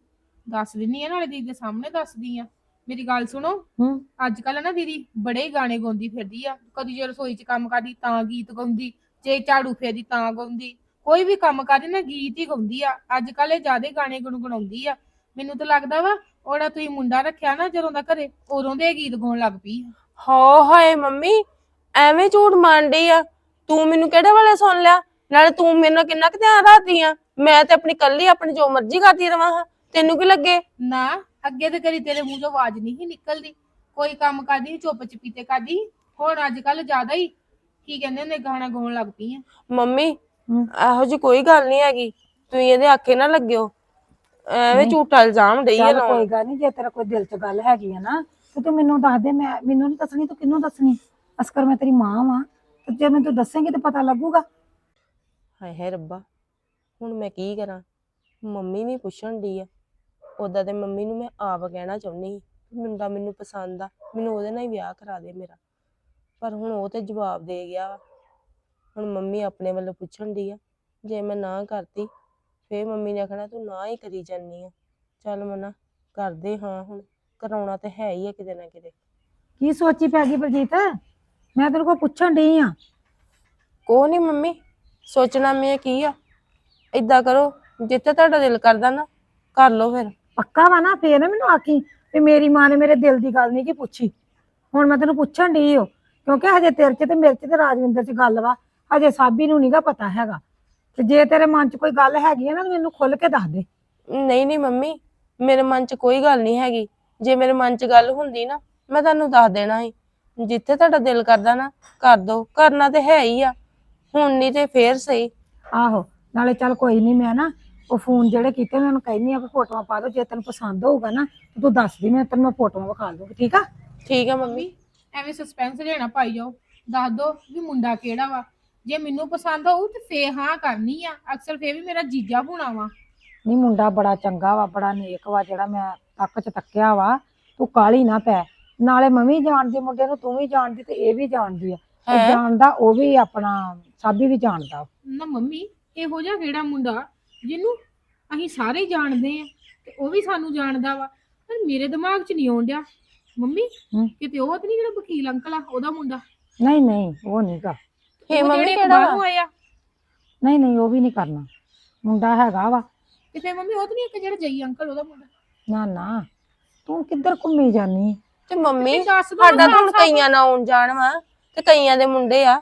ਦੱਸ ਦਿੰਨੀ ਆ ਨਾਲੇ ਦੀਦੀ ਦੇ ਸਾਹਮਣੇ ਦੱਸਦੀ ਆ। ਮੇਰੀ ਗੱਲ ਸੁਣੋ ਹੂੰ। ਅੱਜ ਕੱਲ ਨਾ ਦੀਦੀ ਬੜੇ ਹੀ ਗਾਣੇ ਗਾਉਂਦੀ ਫਿਰਦੀ ਆ। ਕਦੀ ਜੇ ਰਸੋਈ 'ਚ ਕੰਮ ਕਰਦੀ ਤਾਂ ਗੀਤ ਗਾਉਂਦੀ ਜੇ ਝਾੜੂ ਫੇਰਦੀ ਤਾਂ ਗਾਉਂਦੀ। ਕੋਈ ਵੀ ਕੰਮ ਕਰਦੀ ਨਾ ਗੀਤ ਹੀ ਗਾਉਂਦੀ ਆ। ਅੱਜ ਕੱਲ ਇਹ ਜ਼ਿਆਦਾ ਗਾਣੇ ਗੁਣਗੁਣਾਉਂਦੀ ਆ। ਮੈਨੂੰ ਤਾਂ ਲੱਗਦਾ ਵਾ ਉਹਦਾ ਤੁਸੀਂ ਮੁੰਡਾ ਰੱਖਿਆ ਨਾ ਜਦੋਂ ਦਾ ਘਰੇ ਉਦੋਂ ਦੇ ਇਹ ਗੀਤ ਗਾਉਣ ਲੱਗ ਪਈ ਆ। ਹੋ ਹਾਏ ਮੰਮੀ ਐਵੇਂ ਝੂਠ ਮਾਰਦੀ ਆ। ਤੂੰ ਮੈਨੂੰ ਕਿਹੜੇ ਵੇਲੇ ਸੁਣ ਲਿਆ? ਨਾਲੇ ਤੂੰ ਮੇਰੇ ਨਾਲ ਕਿੰਨਾ ਕੁ ਧਿਆਨ ਰੱਖਦੀ ਆ। ਮੈਂ ਤੇ ਆਪਣੀ ਕੱਲੀ ਆਪਣੀ ਜੋ ਮਰਜ਼ੀ ਕਰਦੀ ਰਵਾਂ ਹਾਂ। ਤੈਨੂੰ ਕੀ ਲੱਗੇ? ਨਾ ਅੱਗੇ ਤੇ ਕਰੀ ਤੇਰੇ ਮੂੰਹ ਚੋਂ ਆਵਾਜ਼ ਨਹੀਂ ਸੀ ਨਿਕਲਦੀ। ਕੋਈ ਕੰਮ ਕਰਦੀ ਸੀ, ਚੁੱਪ ਚਪੀਤੇ ਕਰਦੀ ਸੀ। ਹੁਣ ਅੱਜ ਕੱਲ ਜ਼ਿਆਦਾ ਹੀ ਕੀ ਕਹਿੰਦੇ ਨੇ ਗਾਣਾ ਗਾਉਣ ਲੱਗ ਪਈ ਆ। ਮੰਮੀ। ਇਹੋ ਜੀ ਕੋਈ ਗੱਲ ਨਹੀਂ ਹੈਗੀ। ਤੁਸੀਂ ਇਹਦੇ ਆਖੇ ਨਾ ਲੱਗਿਓ। ਐਵੇਂ। ਝੂਠਾ ਇਲਜ਼ਾਮ ਡਈ ਆ ਚੱਲ ਲਾਉਣ। ਕੋਈ ਗੱਲ ਨਹੀਂ ਜੇ ਤੇਰਾ ਕੋਈ ਦਿਲ 'ਚ ਗੱਲ ਹੈਗੀ ਆ ਨਾ ਤੇ ਤੂੰ ਮੈਨੂੰ ਦੱਸ ਦੇ, ਮੈਂ ਮੈਨੂੰ ਨਹੀਂ ਦੱਸਣੀ, ਤੂੰ ਕਿਹਨੂੰ ਦੱਸਣੀ? ਅਸਕਰ, ਮੈਂ ਤੇਰੀ ਮਾਂ ਵਾਂ। ਤੇ ਜੇ ਮੈਨੂੰ ਤੂੰ ਦੱਸੇਂਗੀ ਤੇ ਪਤਾ ਲੱਗੂਗਾ। ਹਾਏ ਹਾਏ ਰੱਬਾ, ਹੁਣ ਮੈਂ ਕੀ ਕਰਾਂ? ਮੰਮੀ ਵੀ ਪੁੱਛਣ ਡਈ ਆ। ਉਦਾਂ ਤੇ ਮੰਮੀ ਨੂੰ ਮੈਂ ਆਪ ਕਹਿਣਾ ਚਾਹੁੰਦੀ ਮੁੰਡਾ ਮੈਨੂੰ ਪਸੰਦ ਆ, ਮੈਨੂੰ ਉਹਦੇ ਨਾਲ ਹੀ ਵਿਆਹ ਕਰਾ ਦੇ ਮੇਰਾ। ਪਰ ਹੁਣ ਉਹ ਤੇ ਜਵਾਬ ਦੇ ਗਿਆ ਵਾ। ਹੁਣ ਮੰਮੀ ਆਪਣੇ ਵੱਲੋਂ ਪੁੱਛਣ ਡਈ ਆ, ਜੇ ਮੈਂ ਨਾ ਕਰਤੀ, ਫੇਰ ਮੰਮੀ ਨੇ ਆਖਣਾ ਤੂੰ ਨਾ ਹੀ ਕਰੀ ਜਾਨੀ ਆ। ਚੱਲ ਮਨਾ, ਕਰਦੇ ਹਾਂ ਹੁਣ। ਕਰਾਉਣਾ ਤੇ ਹੈ ਹੀ ਆ ਕਿਤੇ ਨਾ ਕਿਤੇ। ਕੀ ਸੋਚੀ ਪੈ ਗਈ ਬਲਜੀਤ? ਮੈਂ ਤੇਰੇ ਕੋਲ ਪੁੱਛਣ ਡਈ ਆ। ਕੋਹ ਨਹੀਂ ਮੰਮੀ ਸੋਚਣਾ ਮੈਂ ਕੀ ਆ। ਏਦਾਂ ਕਰੋ ਜਿੱਥੇ ਤੁਹਾਡਾ ਦਿਲ ਕਰਦਾ ਨਾ ਕਰ ਲਓ ਫਿਰ। ਪੱਕਾ ਵਾ ਨਾ ਫੇਰ ਨਾ ਮੈਨੂੰ ਆਖੀ ਵੀ ਮੇਰੀ ਮਾਂ ਨੇ ਮੇਰੇ ਦਿਲ ਦੀ ਗੱਲ ਨਹੀਂ ਕੀ ਪੁੱਛੀ। ਹੁਣ ਮੈਂ ਤੈਨੂੰ ਪੁੱਛਣ ਡਈ ਓ ਕਿਉਂਕਿ ਹਜੇ ਤੇਰੇ 'ਚ ਤੇ ਮੇਰੇ 'ਚ ਤੇ ਰਾਜਵਿੰਦਰ 'ਚ ਗੱਲ ਵਾ ਹਜੇ ਸਾਬੀ ਨੂੰ ਨਹੀਂਗਾ ਪਤਾ ਹੈਗਾ। ਤੇ ਜੇ ਤੇਰੇ ਮਨ 'ਚ ਕੋਈ ਗੱਲ ਹੈਗੀ ਹੈ ਨਾ ਤਾਂ ਮੈਨੂੰ ਖੁੱਲ ਕੇ ਦੱਸ ਦੇ। ਨਹੀਂ ਨਹੀਂ ਮੰਮੀ ਮੇਰੇ ਮਨ 'ਚ ਕੋਈ ਗੱਲ ਨਹੀਂ ਹੈਗੀ। ਜੇ ਮੇਰੇ ਮਨ 'ਚ ਗੱਲ ਹੁੰਦੀ ਨਾ ਮੈਂ ਤੁਹਾਨੂੰ ਦੱਸ ਦੇਣਾ ਸੀ। ਜਿੱਥੇ ਤੁਹਾਡਾ ਦਿਲ ਕਰਦਾ ਨਾ ਕਰ ਦੋ। ਕਰਨਾ ਤੇ ਹੈ ਹੀ ਆ। ਹੁਣ ਨਹੀਂ ਤੇ ਫੇਰ ਸਹੀ। ਆਹੋ ਨਾਲੇ ਚੱਲ ਕੋਈ ਨਹੀਂ ਮੈਂ ਨਾ ਉਹ ਫੋਨ ਜਿਹੜੇ ਕੀਤੇ ਮੈਂ ਉਹਨੂੰ ਕਹਿੰਦੀ ਆ ਵੀ ਫੋਟੋਆਂ ਪਾ ਦੋ। ਜੇ ਤੈਨੂੰ ਪਸੰਦ ਹੋਊਗਾ ਨਾ ਤੇ ਤੂੰ ਦੱਸ ਦੀ ਮੈਂ ਤੈਨੂੰ ਮੈਂ ਫੋਟੋਆਂ ਵਿਖਾ ਦੂੰਗੀ ਠੀਕ ਆ? ਠੀਕ ਆ ਮੰਮੀ। ਮੰਮੀ ਐਵੇਂ ਸਸਪੈਂਸ ਲੈਣਾ ਪਾਈ ਜਾਓ। ਦੱਸ ਦੋ ਵੀ ਮੁੰਡਾ ਕਿਹੜਾ ਵਾ। ਜੇ ਮੈਨੂੰ ਪਸੰਦ ਹੋਊ ਤੇ ਫੇ ਹਾਂ ਕਰਨੀ ਆ। ਅਕਸਰ ਫੇ ਵੀ ਮੇਰਾ ਜੀਜਾ ਹੋਣਾ ਵਾ। ਨਹੀਂ ਮੁੰਡਾ ਬੜਾ ਚੰਗਾ ਵਾ ਬੜਾ ਨੇਕ ਵਾ ਜਿਹੜਾ ਮੈਂ ਤੱਕ ਚ ਤੱਕਿਆ ਵਾ ਤੂੰ ਕਾਲੀ ਨਾ ਪੈ। ਨਾਲੇ ਮੈਂ ਵੀ ਜਾਣਦੀ ਮੁੰਡੇ ਨੂੰ ਤੂੰ ਵੀ ਜਾਣਦੀ ਤੇ ਇਹ ਵੀ ਜਾਣਦੀ ਆ। ਤੇ ਹੈਂ? ਜਾਣਦਾ ਉਹ ਵੀ ਆਪਣਾ ਸਾਬੀ ਵੀ ਜਾਣਦਾ। ਨਾ ਮੰਮੀ ਇਹੋ ਜਿਹਾ ਕਿਹੜਾ ਮੁੰਡਾ? ਜਿਹਨੂੰ ਅਸੀਂ ਸਾਰੇ ਹੀ ਜਾਣਦੇ ਆ ਤੇ ਉਹ ਵੀ ਸਾਨੂੰ ਜਾਣਦਾ ਵਾ। ਪਰ ਮੇਰੇ ਦਿਮਾਗ 'ਚ ਨਹੀਂ ਆਉਣ ਡਿਆ। ਮੰਮੀ। ਕਿਤੇ ਉਹ ਤੇ ਨਹੀਂ ਜਿਹੜਾ ਵਕੀਲ ਅੰਕਲ ਆ ਉਹਦਾ ਮੁੰਡਾ? ਨਹੀਂ ਨਹੀਂ ਉਹ ਨਹੀਂਗਾ ਹੇ ਉਹ ਮੰਮੀ ਕਿਹੜਾ ਬਾਹਰੋਂ ਨਹੀਂ ਨਹੀਂ ਉਹ ਵੀ ਨਹੀਂ ਕਰਨਾ। ਮੁੰਡਾ ਹੈਗਾ ਵਾ। ਤੇ ਫੇ ਮੰਮੀ ਉਹ ਤੇ ਨਹੀਂ ਇੱਕ ਜਿਹੜਾ ਜਈ ਅੰਕਲ ਉਹਦਾ ਮੁੰਡਾ? ਨਾ ਨਾ। ਤੂੰ ਕਿੱਧਰ ਘੁੰਮੀ ਜਾਨੀ ਤੇ ਮੰਮੀ ਦੱਸ ਦਿਓ ਸਾਡਾ ਤਾਂ ਹੁਣ। ਕਈਆਂ ਨਾਲ ਆਉਣ ਜਾਣ ਵਾ ਤੇ ਕਈਆਂ ਦੇ ਮੁੰਡੇ ਆ।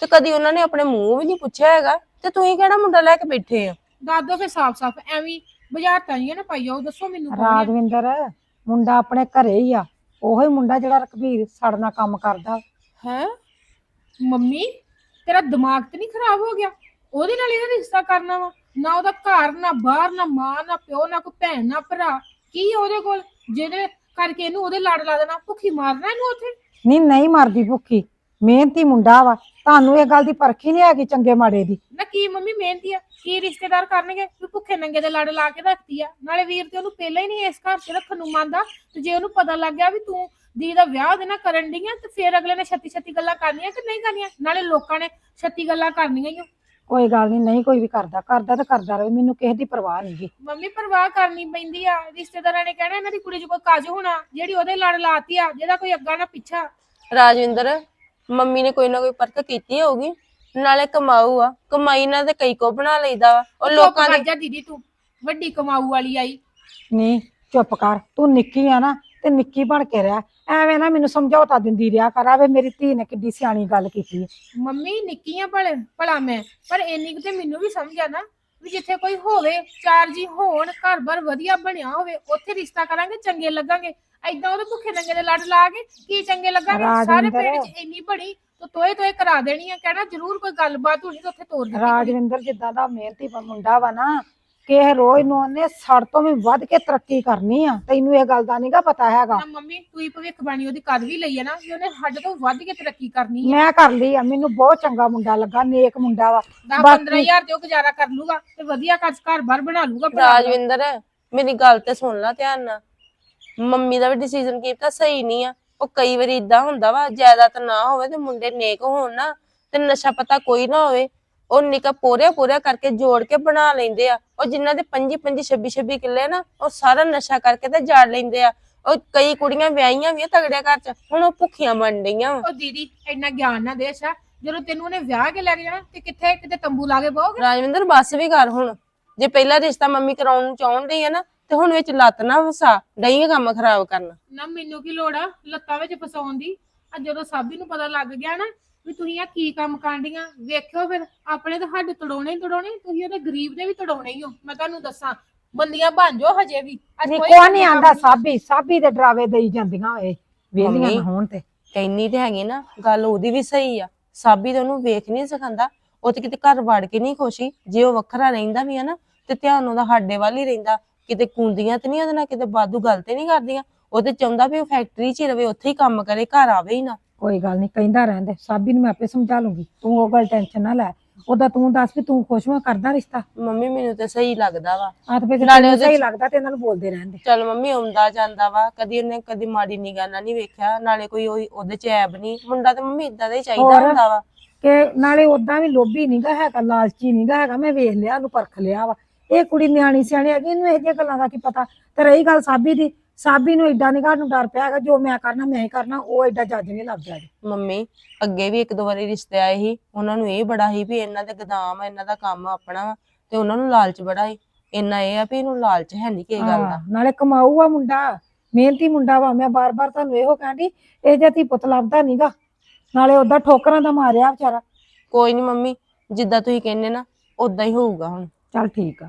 ਤੇ ਕਦੀ ਉਹਨਾਂ ਨੇ ਆਪਣੇ ਮੂੰਹ ਵੀ ਨਹੀਂ ਪੁੱਛਿਆ ਹੈਗਾ। ਤੇ ਤੁਸੀਂ ਕਿਹੜਾ ਮੁੰਡਾ ਲੈ ਕੇ ਬੈਠੇ ਆ? ਦੱਸ ਦੋ ਫੇ ਸਾਫ਼-ਸਾਫ਼ ਐਵੇਂ ਬੁਝਾਰਤਾਂ ਜੀਆਂ ਨਾ ਪਾਈ ਜਾਓ ਦੱਸੋ ਮੈਨੂੰ ਕੌਣ? ਰਾਜਵਿੰਦਰ ਮੁੰਡਾ ਆਪਣੇ ਘਰੇ ਹੀ ਆ। ਉਹੀ ਮੁੰਡਾ ਜਿਹੜਾ ਰਕਬੀਰ ਸਾਡੇ ਨਾਲ ਕੰਮ ਕਰਦਾ। ਹੈ? ਮੰਮੀ ਤੇਰਾ ਦਿਮਾਗ ਤੇ ਨਹੀਂ ਖਰਾਬ ਹੋ ਗਿਆ? ਉਹਦੇ ਨਾਲ ਇਹਦਾ ਰਿਸ਼ਤਾ ਕਰਨਾ ਵਾ। ਨਾ ਉਹਦਾ ਘਰ ਨਾ ਬਾਹਰ ਨਾ ਮਾਂ ਨਾ ਪਿਓ ਨਾ ਕੋਈ ਭੈਣ ਨਾ ਭਰਾ। ਕੀ ਆ ਉਹਦੇ ਕੋਲ? ਜਿਹਦੇ ਕਰਕੇ ਇਹਨੂੰ ਉਹਦੇ ਲੜ ਲਾ ਦੇਣਾ ਭੁੱਖੀ ਮਾਰਨਾ ਇਹਨੂੰ ਉੱਥੇ? ਨਹੀਂ ਨਹੀਂ ਮਰਦੀ ਭੁੱਖੀ। ਮਿਹਨਤੀ ਮੁੰਡਾ ਵਾ। ਤੁਹਾਨੂੰ ਇਹ ਗੱਲ ਦੀ ਪਰਖੀ ਨਹੀਂ ਹੈਗੀ ਚੰਗੇ ਮਾੜੇ ਦੀ। ਨਾ ਕੀ ਮੰਮੀ ਮਿਹਨਤੀ ਆ? ਕੀ ਰਿਸ਼ਤੇਦਾਰ ਕਰਨਗੇ? ਵੀ ਭੁੱਖੇ ਨੰਗੇ ਦੇ ਲੜ ਲਾ ਕੇ ਰੱਖਤੀ ਆ। ਨਾਲੇ ਵੀਰ ਤੇ ਉਹਨੂੰ ਪਹਿਲਾਂ ਹੀ ਨਹੀਂ ਇਸ ਘਰ 'ਚ ਰੱਖਣ ਨੂੰ ਮੰਨਦਾ। ਤੇ ਜੇ ਉਹਨੂੰ ਪਤਾ ਲੱਗ ਗਿਆ ਵੀ ਤੂੰ ਦੀ ਦਾ ਵਿਆਹ ਉਹਦੇ ਨਾਲ ਕਰਨ ਡਈ ਆ ਤੇ ਫੇਰ ਅਗਲੇ ਨੇ ਛੱਤੀ ਛੱਤੀ ਗੱਲਾਂ ਕਰਨੀਆਂ ਕਿ ਨਹੀਂ ਕਰਨੀਆਂ? ਨਾਲੇ ਲੋਕਾਂ ਨੇ ਛੱਤੀ ਗੱਲਾਂ ਕਰਨੀਆਂ ਹੀ ਆ। ਕੋਈ ਗੱਲ ਨਹੀਂ ਨਹੀਂ ਕੋਈ ਵੀ ਕਰਦਾ ਕਰਦਾ ਤਾਂ ਕਰਦਾ ਰਹੇ ਮੈਨੂੰ ਕਿਸੇ ਦੀ ਪਰਵਾਹ ਨਹੀਂ ਗੀ। ਮੰਮੀ ਪਰਵਾਹ ਕਰਨੀ ਪੈਂਦੀ ਆ। ਰਿਸ਼ਤੇਦਾਰਾਂ ਨੇ ਕਹਿਣਾ ਇਹਨਾਂ ਦੀ ਕੁੜੀ 'ਚ ਕੋਈ ਕਾਜ ਹੋਣਾ ਜਿਹੜੀ ਉਹਦੇ ਲੜ ਲਾਤੀ ਆ ਜਿਹਦਾ ਕੋਈ ਅੱਗਾ ਨਾ ਪਿੱਛਾ। ਰਾਜਵਿੰਦਰ ਮੰਮੀ ਨੇ ਕੋਈ ਨਾ ਕੋਈ ਪਰਖ ਕੀਤੀ ਹੋਊਗੀ। ਨਾਲੇ ਕਮਾਊ ਆ ਕਮਾਈ ਨਾਲ ਤੇ ਕਈ ਕੋ ਬਣਾ ਲਈਦਾ ਵਾ। ਉਹ ਲੋਕਾਂ ਦੇ ਜਾ ਦੀਦੀ ਤੂੰ ਵੱਡੀ ਕਮਾਊ ਵਾਲੀ ਆਈ। ਨਹੀਂ ਚੁੱਪ ਕਰ ਤੂੰ ਨਿੱਕੀ ਆ ਨਾ ਤੇ ਨਿੱਕੀ ਬਣ ਕੇ ਰਹਿ ਐਵੇਂ ਨਾ ਮੈਨੂੰ ਸਮਝੌਤਾ ਦਿੰਦੀ ਰਿਹਾ ਕਰ ਆਵੇ ਮੇਰੀ ਧੀ ਨੇ ਕਿੱਡੀ ਸਿਆਣੀ ਗੱਲ ਕੀਤੀ ਹੈ ਮੰਮੀ ਨਿੱਕੀਆਂ ਭਲ ਭਲਾ ਮੈਂ ਪਰ ਇੰਨੀ ਕੁ ਤੇ ਮੈਨੂੰ ਵੀ ਸਮਝ ਆ ਨਾ ਵੀ ਜਿੱਥੇ ਕੋਈ ਹੋਵੇ ਚਾਰ ਜੀ ਹੋਣ ਘਰ-ਬਾਰ ਵਧੀਆ ਬਣਿਆ ਹੋਵੇ ਉੱਥੇ ਰਿਸ਼ਤਾ ਕਰਾਂਗੇ ਚੰਗੇ ਲੱਗਾਂਗੇ ਐਦਾਂ ਉਹਦੇ ਭੁੱਖੇ ਨੰਗੇ ਦੇ ਲੜ ਲਾ ਕੇ ਕੀ ਚੰਗੇ ਲੱਗਾਂਗੇ ਸਾਰੇ ਰਾਜਿੰਦਰ। ਪਿੰਡ 'ਚ ਇੰਨੀ ਬੜੀ ਤੋ ਤੋਏ ਤੋਏ ਕਰਾ ਦੇਣੀ ਆ ਕਹਿਣਾ ਜ਼ਰੂਰ ਕੋਈ ਗੱਲਬਾਤ ਹੋਣੀ ਤੇ ਉੱਥੇ ਤੋਰ ਕੁੜੀ। ਰਾਜਵਿੰਦਰ ਜਿੱਦਾਂ ਦਾ ਮਿਹਨਤੀ ਪ- ਮੁੰਡਾ ਵਾ ਨਾ ਕਿਸੇ ਰੋਜ਼ ਨੂੰ ਉਹਨੇ ਸੜ ਤੋਂ ਵੀ ਵੱਧ ਕੇ ਤਰੱਕੀ ਕਰਨੀ ਆ ਤੈਨੂੰ ਇਹ ਗੱਲ ਦਾ ਨਹੀਂਗਾ ਪਤਾ ਹੈਗਾ। ਨਾ ਮੰਮੀ ਤੂੰ ਹੀ ਭਵਿੱਖਬਾਣੀ ਉਹਦੀ ਕਰ ਵੀ ਲਈ ਹੈ ਨਾ ਵੀ ਉਹਨੇ ਸਾਡੇ ਤੋਂ ਵੱਧ ਕੇ ਤਰੱਕੀ ਕਰਨੀ ਹੈ ਮੈਂ ਕਰ ਲਈ ਆ ਮੈਨੂੰ ਬਹੁਤ ਚੰਗਾ ਮੁੰਡਾ ਲੱਗਾ ਨੇਕ ਮੁੰਡਾ ਵਾ। 10 ਬਾਕੀ- 15000 ਤੇ ਉਹ ਗੁਜ਼ਾਰਾ ਕਰ ਲੂਗਾ ਤੇ ਵਧੀਆ ਘਰ ਘਰ ਬਾਰ ਬਣਾ ਲੂਗਾ ਭਰਾ ਦਾ। ਰਾਜਵਿੰਦਰ ਮੇਰੀ ਗੱਲ ਤੇ ਸੁਣ ਲੈ ਧਿਆਨ ਨਾਲ। ਮੰਮੀ ਦਾ ਵੀ ਡਿਸੀਜਨ ਕੀਤਾ ਸਹੀ ਨਹੀਂ ਆ। ਉਹ ਕਈ ਵਾਰੀ ਇਦਾਂ ਹੁੰਦਾ ਵਾ ਜਾਇਦਾਦ ਨਾ ਹੋਵੇ ਤੇ ਮੁੰਡੇ ਨੇਕ ਹੋਣ ਨਾ ਤੇ ਨਸ਼ਾ ਪਤਾ ਕੋਈ ਨਾ ਹੋਵੇ। ਉਹ ਨਿਕਾ ਪੋਰਿਆ ਪੋਰਿਆ ਕਰਕੇ ਜੋੜ ਕੇ ਬਣਾ ਲੈਂਦੇ ਆ। ਉਹ ਜਿਨ੍ਹਾਂ ਦੇ 25 25 26 26 ਕਿੱਲੇ ਨਾ ਉਹ ਸਾਰਾ ਨਸ਼ਾ ਕਰਕੇ ਤੇ ਜਾੜ ਲੈਂਦੇ ਆ। ਉਹ ਕਈ ਕੁੜੀਆਂ ਵਿਆਹੀਆਂ ਵੀ ਆ ਤਗੜਿਆ ਘਰ ਚ ਹੁਣ ਉਹ ਭੁੱਖੀਆਂ ਬਣ ਵਾ। ਉਹ ਦੀਦੀ ਇੰਨਾ ਗਿਆਨ ਨਾ ਦੇ ਅੱਛਾ ਜਦੋਂ ਤੈਨੂੰ ਉਹਨੇ ਵਿਆਹ ਕੇ ਲੈ ਕੇ ਜਾਣਾ ਤੇ ਕਿੱਥੇ ਕਿਤੇ ਤੰਬੂ ਲਾ ਕੇ ਬਹੋਗੇ? ਰਾਜਵਿੰਦਰ ਬੱਸ ਵੀ ਕਰ ਹੁਣ। ਜੇ ਪਹਿਲਾ ਰਿਸ਼ਤਾ ਮੰਮੀ ਕਰਾਉਣ ਨੂੰ ਚਾਹੁੰਦੀ ਆ ਨਾ ਤੇ ਹੁਣ ਵਿੱਚ ਲੱਤ ਨਾ ਫਸਾ ਡਈਆਂ ਕੰਮ ਖਰਾਬ ਕਰਨ। ਨਾ ਮੈਨੂੰ ਕੀ ਲੋੜ ਆ ਲੱਤਾਂ ਵਿੱਚ ਫਸਾਉਣ ਦੀ? ਆ ਜਦੋਂ ਸਾਬੀ ਨੂੰ ਪਤਾ ਲੱਗ ਗਿਆ ਨਾ ਵੀ ਤੁਸੀਂ ਆ ਕੀ ਕੰਮ ਕਾਂਡੀਆਂ ਵੇਖਿਓ ਫਿਰ ਆਪਣੇ ਤਾਂ ਹੱਡ ਤੜਾਉਣੇ ਹੀ ਤੜਾਉਣੇ ਤੁਸੀਂ ਉਹਦੇ ਗਰੀਬ ਦੇ ਵੀ ਤੜਾਉਣੇ ਹੀ ਹੋ। ਮੈਂ ਤੁਹਾਨੂੰ ਦੱਸਾਂ ਬੰਦੀਆਂ ਬਣ ਜਾਓ ਹਜੇ ਵੀ। ਅੱਜ ਨਹੀਂ ਕੋਈ ਨਹੀਂ ਆਂਦਾ ਸਾਬੀ ਸਾਬੀ ਦੇ ਡਰਾਵੇ ਦੇਈ ਜਾਂਦੀਆਂ ਏ ਵੇਲੀਆਂ ਮੰਮੀ। ਨਾ ਹੋਣ ਤੇ। ਕਹਿੰਨੀ ਤੇ ਹੈਗੀ ਨਾ ਗੱਲ ਉਹਦੀ ਵੀ ਸਹੀ ਆ। ਸਾਬੀ ਤੇ ਉਹਨੂੰ ਵੇਖ ਨਹੀਂ ਸਿਖਾਉਂਦਾ ਉਹ ਤੇ ਕਿਤੇ ਘਰ ਵੜ ਕੇ ਨਹੀਂ ਖੁਸ਼ੀ ਜੇ ਉਹ ਵੱਖਰਾ ਰਹਿੰਦਾ ਵੀ ਆ ਨਾ ਤੇ ਧਿਆਨ ਉਹਦਾ ਸਾਡੇ ਵੱਲ ਹੀ ਰਹਿੰਦਾ। ਕਿਤੇ ਕੁੰਦੀਆਂ ਤੇ ਨਹੀਂ ਉਹਦੇ ਨਾਲ ਕਿਤੇ ਬਾਦੂ ਗੱਲ ਤੇ ਨਹੀਂ ਕਰਦੀਆਂ। ਉਹ ਤੇ ਚਾਹੁੰਦਾ ਵੀ ਉਹ ਫੈਕਟਰੀ 'ਚ ਹੀ ਰਵੇ ਉੱਥੇ ਹੀ ਕੰਮ ਕਰੇ ਘਰ ਆਵੇ ਹੀ ਨਾ। ਕੋਈ ਗੱਲ ਨਹੀਂ ਕਹਿੰਦਾ ਰਹਿੰਦੇ। ਸਾਬੀ ਨੂੰ ਮੈਂ ਆਪੇ ਸਮਝਾ ਲੂੰਗੀ। ਤੂੰ ਉਹ ਗੱਲ ਟੈਨਸ਼ਨ ਨਾ ਲੈ। ਉਹਦਾ ਤੂੰ ਦੱਸ ਵੀ ਤੂੰ ਖੁਸ਼ ਹੋਂ ਕਰਦਾ ਰਿਸ਼ਤਾ? ਮੰਮੀ ਮੈਨੂੰ ਤੇ ਸਹੀ ਲੱਗਦਾ ਵਾ। ਆ ਤੇ ਫਿਰ ਨਾਲੇ ਉਹਦੇ ਸਹੀ ਲੱਗਦਾ ਤੇ ਇਹਨਾਂ ਨੂੰ ਬੋਲਦੇ ਰਹਿੰਦੇ। ਚਲ ਮੰਮੀ ਆਉਂਦਾ ਜਾਂਦਾ ਵਾ। ਕਦੀ ਉਹਨੇ ਕਦੀ ਮਾੜੀ ਨਿਗਾਹ ਨਾਲ ਨਹੀਂ ਵੇਖਿਆ। ਨਾਲੇ ਕੋਈ ਉਹੀ- ਉਹਦੇ 'ਚ ਐਬ ਨਹੀਂ। ਮੁੰਡਾ ਤੇ ਮੰਮੀ ਇਦਾਂ ਦਾ ਹੀ ਚਾਹੀਦਾ ਹੋਰ? ਹੁੰਦਾ ਵਾ। ਕਿ ਨਾਲੇ ਉਦਾਂ ਵੀ ਲੋਭੀ ਨਹੀਂਗਾ ਹੈਗਾ ਲਾਲਚੀ ਨਹੀਂਗਾ ਹੈਗਾ। ਮੈਂ ਵੇਖ ਲਿਆ ਉਹਨੂੰ ਪਰਖ ਲਿਆ ਵਾ। ਇਹ ਕੁੜੀ ਨਿਆਣੀ ਸਿਆਣੀ ਹੈਗੀ ਇਹਨੂੰ ਇਹ ਜਿਹੀਆਂ ਗੱਲਾਂ ਦਾ ਕੀ ਪਤਾ? ਤੇ ਰਹੀ ਗੱਲ ਸਾਬੀ ਦੀ। ਸਾਬੀ ਨੂੰ ਏਡਾ ਨਿਗਾਹ ਨੂੰ ਡਰ ਪਿਆ ਹੈਗਾ ਜੋ ਮੈਂ ਕਰਨਾ ਮੈਂ ਹੀ ਕਰਨਾ ਉਹ ਏਡਾ ਜੱਜ ਨਹੀਂ ਲੱਗ ਗਿਆ ਜੀ। ਮੰਮੀ ਅੱਗੇ ਵੀ ਇੱਕ ਦੋ ਵਾਰੀ ਰਿਸ਼ਤੇ ਆਏ ਸੀ ਉਹਨਾਂ ਨੂੰ ਇਹ ਬੜਾ ਸੀ ਵੀ ਇਹਨਾਂ ਦੇ ਗਦਾਮ ਆ ਇਹਨਾਂ ਦਾ ਕੰਮ ਆਪਣਾ ਵਾ ਤੇ ਉਹਨਾਂ ਨੂੰ ਲਾਲਚ ਬੜਾ ਸੀ। ਇੰਨਾ ਇਹ ਆ ਵੀ ਇਹਨੂੰ ਲਾਲਚ ਹੈ ਨਹੀਂ ਕਿਸੇ ਗੱਲ ਦਾ। ਹਾਂ, ਨਾਲੇ ਕਮਾਊ ਆ ਮੁੰਡਾ ਮਿਹਨਤੀ ਮੁੰਡਾ ਵਾ ਮੈਂ ਬਾਰ-ਬਾਰ ਤੁਹਾਨੂੰ ਇਹੋ ਕਹਿੰਦੀ ਇਹ ਜੇ ਧੀ ਪੁੱਤ ਲੱਭਦਾ ਨਹੀਂਗਾ ਨਾਲੇ ਉਹਦਾ ਠੋਕਰਾਂ ਦਾ ਮਾਰਿਆ ਵਿਚਾਰਾ। ਕੋਈ ਨਹੀਂ ਮੰਮੀ ਜਿੱਦਾਂ ਤੁਸੀਂ ਕਹਿੰਦੇ ਨਾ ਉਦਾਂ ਹੀ ਹੋਊਗਾ ਹੁਣ। ਚੱਲ ਠੀਕ ਆ।